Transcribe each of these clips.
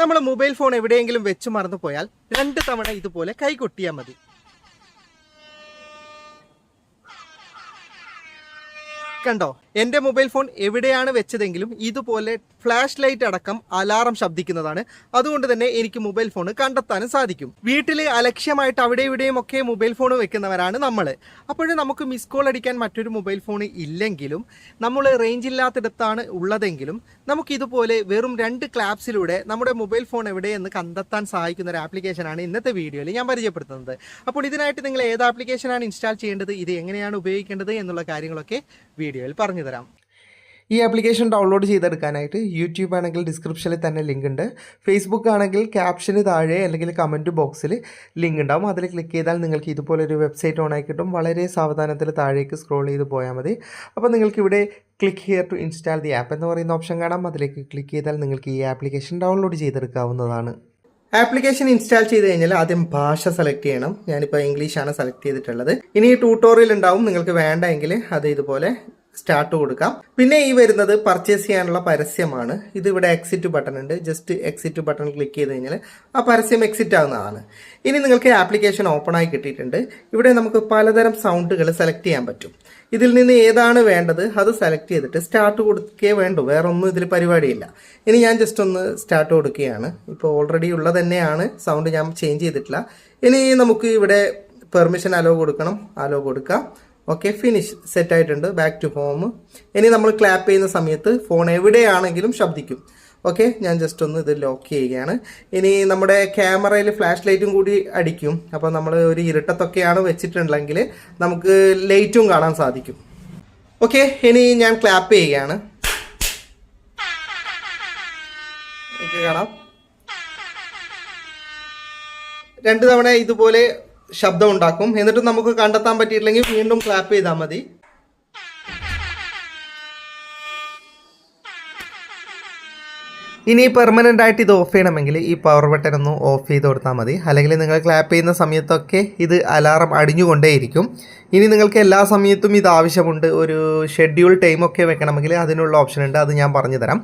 നമ്മൾ mobile phone എവിടെയെങ്കിലും വെച്ച് മറന്നു പോയാൽ രണ്ട് തവണ ഇതുപോലെ കൈകൊട്ടിയാൽ മതി. കണ്ടോ? എന്റെ മൊബൈൽ ഫോൺ എവിടെയാണ് വെച്ചതെങ്കിലും ഇതുപോലെ ഫ്ലാഷ് ലൈറ്റ് അടക്കം അലാറം ശബ്ദിക്കുന്നതാണ്. അതുകൊണ്ട് തന്നെ എനിക്ക് മൊബൈൽ ഫോൺ കണ്ടെത്താനും സാധിക്കും. വീട്ടിൽ അലക്ഷ്യമായിട്ട് അവിടെ ഇവിടെയും ഒക്കെ മൊബൈൽ ഫോൺ വെക്കുന്നവരാണ് നമ്മൾ അപ്പോഴും നമുക്ക് മിസ് കോൾ അടിക്കാൻ മറ്റൊരു മൊബൈൽ ഫോൺ ഇല്ലെങ്കിലും നമ്മൾ റേഞ്ച് ഇല്ലാത്തിടത്താണ് ഉള്ളതെങ്കിലും നമുക്ക് ഇതുപോലെ വെറും രണ്ട് ക്ലാപ്സിലൂടെ നമ്മുടെ മൊബൈൽ ഫോൺ എവിടെയെന്ന് കണ്ടെത്താൻ സഹായിക്കുന്ന ഒരു ആപ്ലിക്കേഷനാണ് ഇന്നത്തെ വീഡിയോയിൽ ഞാൻ പരിചയപ്പെടുത്തുന്നത്. അപ്പോൾ ഇതിനായിട്ട് നിങ്ങൾ ഏത് ആപ്ലിക്കേഷനാണ് ഇൻസ്റ്റാൾ ചെയ്യേണ്ടത്? ഇത് എങ്ങനെയാണ് ഉപയോഗിക്കേണ്ടത്? എന്നുള്ള കാര്യങ്ങളൊക്കെ വീഡിയോയിൽ പറഞ്ഞു തരാം. ഈ ആപ്ലിക്കേഷൻ ഡൗൺലോഡ് ചെയ്തെടുക്കാനായിട്ട് യൂട്യൂബ് ആണെങ്കിൽ ഡിസ്ക്രിപ്ഷനിൽ തന്നെ ലിങ്ക് ഉണ്ട്. ഫേസ്ബുക്ക് ആണെങ്കിൽ ക്യാപ്ഷന് താഴെ അല്ലെങ്കിൽ കമന്റ് ബോക്സിൽ ലിങ്ക് ഉണ്ടാവും. അതിൽ ക്ലിക്ക് ചെയ്താൽ നിങ്ങൾക്ക് ഇതുപോലൊരു വെബ്സൈറ്റ് ഓൺ ആയി കിട്ടും. വളരെ സാവധാനത്തിൽ താഴേക്ക് സ്ക്രോൾ ചെയ്ത് പോയാൽ മതി. അപ്പോൾ നിങ്ങൾക്ക് ഇവിടെ click here to install the app എന്ന് പറയുന്ന ഓപ്ഷൻ കാണാം. അതിലേക്ക് ക്ലിക്ക് ചെയ്താൽ നിങ്ങൾക്ക് ഈ ആപ്ലിക്കേഷൻ ഡൗൺലോഡ് ചെയ്തെടുക്കാവുന്നതാണ്. ആപ്ലിക്കേഷൻ ഇൻസ്റ്റാൾ ചെയ്ത് കഴിഞ്ഞാൽ ആദ്യം ഭാഷ സെലക്ട് ചെയ്യണം. ഞാനിപ്പോൾ ഇംഗ്ലീഷാണ് സെലക്ട് ചെയ്തിട്ടുള്ളത്. ഇനി ട്യൂട്ടോറിയൽ ഉണ്ടാവും. നിങ്ങൾക്ക് വേണ്ടെങ്കിൽ അത് ഇതുപോലെ സ്റ്റാർട്ട് കൊടുക്കാം. പിന്നെ ഈ വരുന്നത് പർച്ചേസ് ചെയ്യാനുള്ള പരസ്യമാണ്. ഇതിവിടെ എക്സിറ്റ് ബട്ടൺ ഉണ്ട്. ജസ്റ്റ് എക്സിറ്റ് ബട്ടൺ ക്ലിക്ക് ചെയ്ത് കഴിഞ്ഞാൽ ആ പരസ്യം എക്സിറ്റ് ആവുന്നതാണ്. ഇനി നിങ്ങൾക്ക് ആപ്ലിക്കേഷൻ ഓപ്പൺ ആയി കിട്ടിയിട്ടുണ്ട്. ഇവിടെ നമുക്ക് പലതരം സൗണ്ടുകൾ സെലക്ട് ചെയ്യാൻ പറ്റും. ഇതിൽ നിന്ന് ഏതാണ് വേണ്ടത് അത് സെലക്ട് ചെയ്തിട്ട് സ്റ്റാർട്ട് കൊടുക്കേ വേണ്ടു. വേറെ ഒന്നും ഇതിൽ പരിപാടിയില്ല. ഇനി ഞാൻ ജസ്റ്റ് ഒന്ന് സ്റ്റാർട്ട് കൊടുക്കുകയാണ്. ഇപ്പോൾ ഓൾറെഡി ഉള്ളത് തന്നെയാണ് സൗണ്ട് ഞാൻ ചേഞ്ച് ചെയ്തിട്ടില്ല. ഇനി നമുക്ക് ഇവിടെ പെർമിഷൻ അലോ കൊടുക്കണം. അലോ കൊടുക്കാം. ഓക്കെ ഫിനിഷ് സെറ്റ് ആയിട്ടുണ്ട്. ബാക്ക് ടു ഹോം ഇനി നമ്മൾ ക്ലാപ്പ് ചെയ്യുന്ന സമയത്ത് ഫോൺ എവിടെയാണെങ്കിലും ശബ്ദിക്കും. ഓക്കെ ഞാൻ ജസ്റ്റ് ഒന്ന് ഇത് ലോക്ക് ചെയ്യുകയാണ്. ഇനി നമ്മുടെ ക്യാമറയിൽ ഫ്ലാഷ് ലൈറ്റും കൂടി അടിക്കും. അപ്പോൾ നമ്മൾ ഒരു ഇരുട്ടത്തൊക്കെയാണ് വെച്ചിട്ടുണ്ടെങ്കിൽ നമുക്ക് ലൈറ്റും കാണാൻ സാധിക്കും. ഓക്കെ ഇനി ഞാൻ ക്ലാപ്പ് ചെയ്യുകയാണ്. കാണാം. രണ്ട് തവണ ഇതുപോലെ ശബ്ദം ഉണ്ടാക്കും. എന്നിട്ട് നമുക്ക് കണ്ടെത്താൻ പറ്റിയിട്ടില്ലെങ്കിൽ വീണ്ടും ക്ലാപ്പ് ചെയ്താൽ മതി. ഇനി പെർമനന്റ് ആയിട്ട് ഇത് ഓഫ് ചെയ്യണമെങ്കിൽ ഈ പവർ ബട്ടൺ ഒന്ന് ഓഫ് ചെയ്ത് കൊടുത്താൽ മതി. അല്ലെങ്കിൽ നിങ്ങൾ ക്ലാപ്പ് ചെയ്യുന്ന സമയത്തൊക്കെ ഇത് അലാറം അടിഞ്ഞുകൊണ്ടേയിരിക്കും. ഇനി നിങ്ങൾക്ക് എല്ലാ സമയത്തും ഇത് ആവശ്യമുണ്ട്. ഒരു ഷെഡ്യൂൾ ടൈമൊക്കെ വെക്കണമെങ്കിൽ അതിനുള്ള ഓപ്ഷൻ ഉണ്ട്. അത് ഞാൻ പറഞ്ഞു തരാം.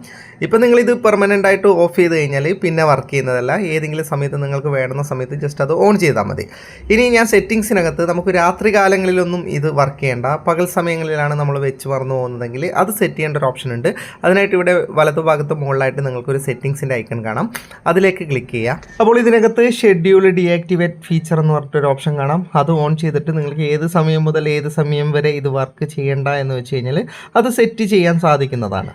ഇപ്പം നിങ്ങളിത് പെർമനന്റ് ആയിട്ട് ഓഫ് ചെയ്ത് കഴിഞ്ഞാൽ പിന്നെ വർക്ക് ചെയ്യുന്നതല്ല. ഏതെങ്കിലും സമയത്ത് നിങ്ങൾക്ക് വേണമെന്ന സമയത്ത് ജസ്റ്റ് അത് ഓൺ ചെയ്താൽ മതി. ഇനി ഞാൻ സെറ്റിങ്സിനകത്ത് നമുക്ക് രാത്രി കാലങ്ങളിലൊന്നും ഇത് വർക്ക് ചെയ്യേണ്ട. പകൽ സമയങ്ങളിലാണ് നമ്മൾ വെച്ച് മറന്നു പോകുന്നതെങ്കിൽ അത് സെറ്റ് ചെയ്യേണ്ട ഒരു ഓപ്ഷൻ ഉണ്ട്. അതിനായിട്ട് ഇവിടെ വലതുഭാഗത്ത് മുകളിലായിട്ട് നിങ്ങൾക്കൊരു സെറ്റിങ്സിന്റെ ഐക്കൺ കാണാം. അതിലേക്ക് ക്ലിക്ക് ചെയ്യാം അപ്പോൾ ഇതിനകത്ത് ഷെഡ്യൂൾ ഡീആക്ടിവേറ്റ് ഫീച്ചർ എന്ന് പറഞ്ഞിട്ടൊരു ഓപ്ഷൻ കാണാം. അത് ഓൺ ചെയ്തിട്ട് നിങ്ങൾക്ക് ഏത് സമയം മുതൽ ഏത് സമയം വരെ ഇത് വർക്ക് ചെയ്യേണ്ട എന്ന് വെച്ച് കഴിഞ്ഞാൽ അത് സെറ്റ് ചെയ്യാൻ സാധിക്കുന്നതാണ്.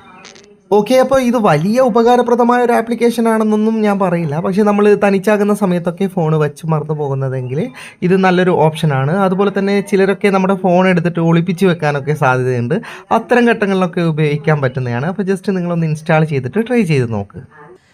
ഓക്കെ അപ്പോൾ ഇത് വലിയ ഉപകാരപ്രദമായ ഒരു ആപ്ലിക്കേഷൻ ആണെന്നൊന്നും ഞാൻ പറയില്ല. പക്ഷേ നമ്മൾ തനിച്ചാകുന്ന സമയത്തൊക്കെ ഫോൺ വെച്ച് മറന്നു പോകുന്നതെങ്കിൽ ഇത് നല്ലൊരു ഓപ്ഷനാണ് അതുപോലെ തന്നെ ചിലരൊക്കെ നമ്മുടെ ഫോൺ എടുത്തിട്ട് ഒളിപ്പിച്ച് വെക്കാനൊക്കെ സാധ്യതയുണ്ട്. അത്തരം ഘട്ടങ്ങളിലൊക്കെ ഉപയോഗിക്കാൻ പറ്റുന്നതാണ്. അപ്പോൾ ജസ്റ്റ് നിങ്ങളൊന്ന് ഇൻസ്റ്റാൾ ചെയ്തിട്ട് ട്രൈ ചെയ്ത് നോക്ക്.